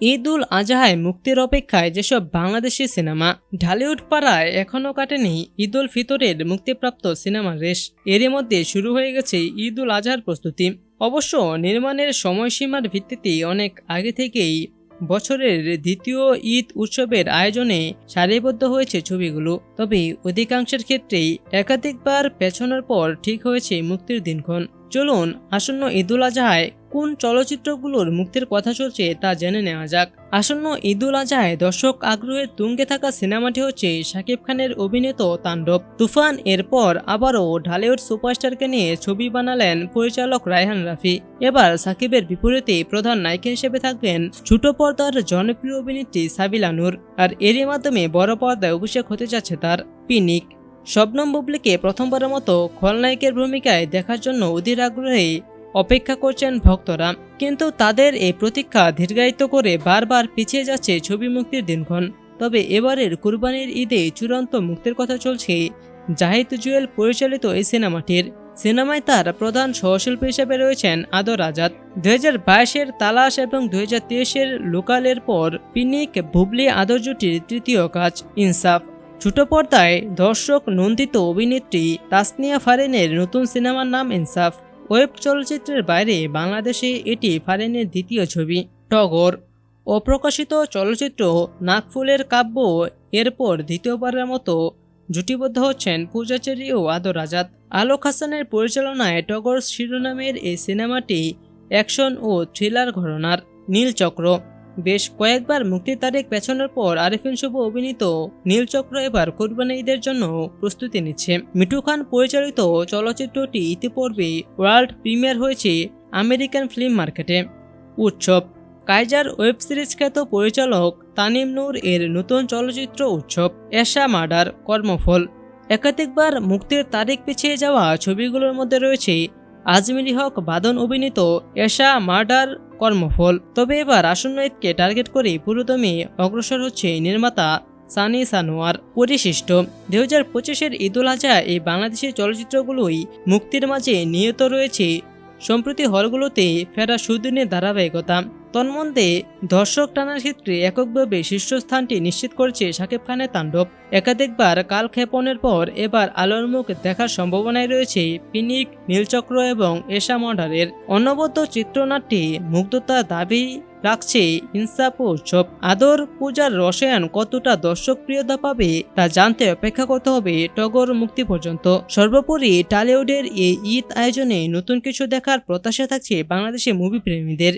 ঈদ উল আজহায় মুক্তির অপেক্ষায় যেসব বাংলাদেশি সিনেমা ঢালিউড পাড়ায় এখনও কাটেনি ঈদ উল ফিতরের মুক্তিপ্রাপ্ত সিনেমার রেশ। এরই মধ্যে শুরু হয়ে গেছে ঈদ উল আজহার প্রস্তুতি। অবশ্য নির্মাণের সময়সীমার ভিত্তিতে অনেক আগে থেকেই বছরের দ্বিতীয় ঈদ উৎসবের আয়োজনে সারিবদ্ধ হয়েছে ছবিগুলো। তবে অধিকাংশের ক্ষেত্রেই একাধিকবার পেছনের পর ঠিক হয়েছে মুক্তির দিনক্ষণ। চলুন আসন্ন ঈদুল আজহায় কোন চলচ্চিত্রগুলোর মুক্তির কথা চলছে তা জেনে নেওয়া যাক। আসন্ন ঈদুল আজহায় দর্শক আগ্রহের তুঙ্গে থাকা সিনেমাটি হচ্ছে শাকিব খানের অভিনীত তাণ্ডব। তুফান এরপর আবারও ঢালিউড সুপারস্টারকে নিয়ে ছবি বানালেন পরিচালক রায়হান রাফি। এবার সাকিবের বিপরীতে প্রধান নায়িকা হিসেবে থাকবেন ছোট পর্দার জনপ্রিয় অভিনেত্রী সাবিলা নূর। আর এরই মাধ্যমে বড় পর্দায় অভিষেক হতে যাচ্ছে তার পিনিক। শবনম বুবলিকে প্রথমবারের মতো খলনায়কের ভূমিকায় দেখার জন্য অধীর আগ্রহে অপেক্ষা করছেন ভক্তরা। কিন্তু তাদের এই প্রতীক্ষা দীর্ঘায়িত করে বারবার পিছিয়ে যাচ্ছে ছবি মুক্তির দিনক্ষণ। তবে এবারের কুরবানির ঈদে চূড়ান্ত মুক্তির কথা চলছে জাহিদ জুয়েল পরিচালিত এই সিনেমাটির। সিনেমায় তার প্রধান সহশিল্পী হিসেবে রয়েছেন আদর আজাদ। দু হাজার বাইশের তালাশ এবং দু হাজার তেইশের লোকালের পর পিনিক বুবলি আদর জুটির তৃতীয় কাজ, ইনসাফ। ছোট পর্দায় দর্শক নন্দিত অভিনেত্রী তাসনিয়া ফারেনের নতুন সিনেমার নাম ইনসাফ। ওয়েব চলচ্চিত্রের বাইরে বাংলাদেশে এটি ফারেনের দ্বিতীয় ছবি, টগর। অপ্রকাশিত চলচ্চিত্র নাগফুলের কাব্য এরপর দ্বিতীয়বারের মতো জুটিবদ্ধ হচ্ছেন পূজাচেরি ও আদর আজাদ। আলোক হাসানের পরিচালনায় টগর শিরোনামের এই সিনেমাটি অ্যাকশন ও থ্রিলার ঘটনার নীলচক্র বেশ কয়েকবার মুক্তির তারিখ পেছনের পর আরিফিন শুভ অভিনীত নীলচক্র এবার কোরবানি ঈদের জন্য প্রস্তুতি নিচ্ছে। মিঠু খান পরিচালিত চলচ্চিত্রটি ইতিপূর্বে ওয়ার্ল্ড প্রিমিয়ার হয়েছে আমেরিকান ফিল্ম মার্কেটে। উৎসব কাইজার ওয়েব সিরিজ খ্যাত পরিচালক তানিম নূর এর নতুন চলচ্চিত্র উৎসব, এশা মার্ডার কর্মফল। একাধিকবার মুক্তির তারিখ পিছিয়ে যাওয়া ছবিগুলোর মধ্যে রয়েছে আজমিরি হক বাদন অভিনীত এশা মার্ডার কর্মফল। তবে এবার আসন্ন ঈদকে টার্গেট করে পুরোদমে অগ্রসর হচ্ছে নির্মাতা সানি সানোয়ার। পরিশিষ্ট। দু হাজার পঁচিশের ঈদুল আজহা এই বাংলাদেশের চলচ্চিত্রগুলোই মুক্তির মাঝে নিহত রয়েছে। সম্প্রতি হলগুলোতে ফেরা সুদিনের ধারাবাহিকতা। তন্মধ্যে দর্শক টানার ক্ষেত্রে এককভাবে শীর্ষস্থানটি নিশ্চিত করেছে শাকিব খানের তাণ্ডব। একাধিকবার কালক্ষেপণের পর এবার আলোর মুখ দেখার সম্ভাবনায় রয়েছে পিনিক, নীলচক্র এবং এশা মর্ডারের অনবদ্য চিত্রনাট্যে মুগ্ধতার দাবি রাখছে ইনসাফ ও উৎসব। আদর, পূজার রসায়ন কতটা দর্শক প্রিয়তা পাবে তা জানতে অপেক্ষা করতে হবে টগর মুক্তি পর্যন্ত। সর্বোপরি টালিউডের এই ঈদ আয়োজনে নতুন কিছু দেখার প্রত্যাশা থাকছে বাংলাদেশি মুভি প্রেমীদের